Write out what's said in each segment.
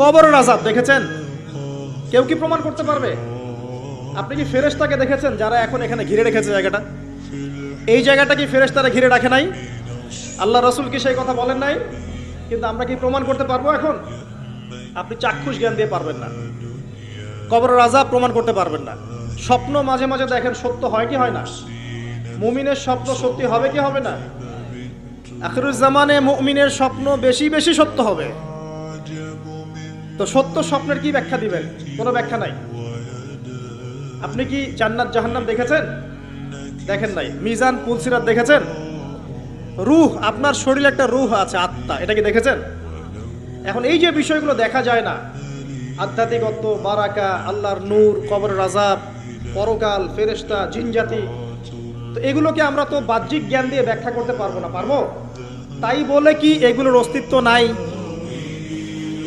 কবরের আজাব, দেখেছেন? কেউ কি প্রমাণ করতে পারবে? আপনি কি ফেরেশতাকে দেখেছেন যারা এখন এখানে ঘিরে রেখেছে জায়গাটা? এই জায়গাটা কি ফেরেশতারা ঘিরে রাখে নাই? আল্লাহ রসুল কি সেই কথা বলেন নাই? কিন্তু আমরা কি প্রমাণ করতে পারব এখন? আপনি চাক্ষুষ জ্ঞান দিয়ে পারবেন না। কবরের আজাব প্রমাণ করতে পারবেন না। স্বপ্ন মাঝে মাঝে দেখেন সত্য হয় কি হয় না? মুমিনের স্বপ্ন সত্যি হবে কি হবে না? আখিরুজ্জামানে মুমিনের স্বপ্ন বেশি বেশি সত্য হবে। তো সত্য স্বপ্নের কি ব্যাখ্যা দিবেন? কোনো ব্যাখ্যা নাই? আপনি কি জান্নাত জাহান্নাম দেখেছেন? দেখেন নাই। মিজান পুলসিরাত দেখেছেন? রুহ, আপনার শরীরে একটা রুহ আছে, আত্মা। এটা কি দেখেছেন? এখন এই যে বিষয়গুলো দেখা যায় না, আধ্যাত্মিকত্ব, বারাকা, আল্লাহর নূর কবর রাজাব পরকাল, ফেরেশতা, জিনজাতি, তো এগুলোকে আমরা তো বাহ্যিক জ্ঞান দিয়ে ব্যাখ্যা করতে পারব না, পারব? তাই বলে কি এগুলোর অস্তিত্ব নাই?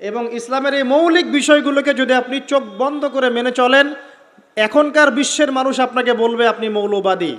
এবং ইসলামের এই মৌলিক বিষয়গুলোকে যদি আপনি চোখ বন্ধ করে মেনে চলেন, এখনকার বিশ্বের মানুষ আপনাকে বলবে আপনি মৌলবাদী।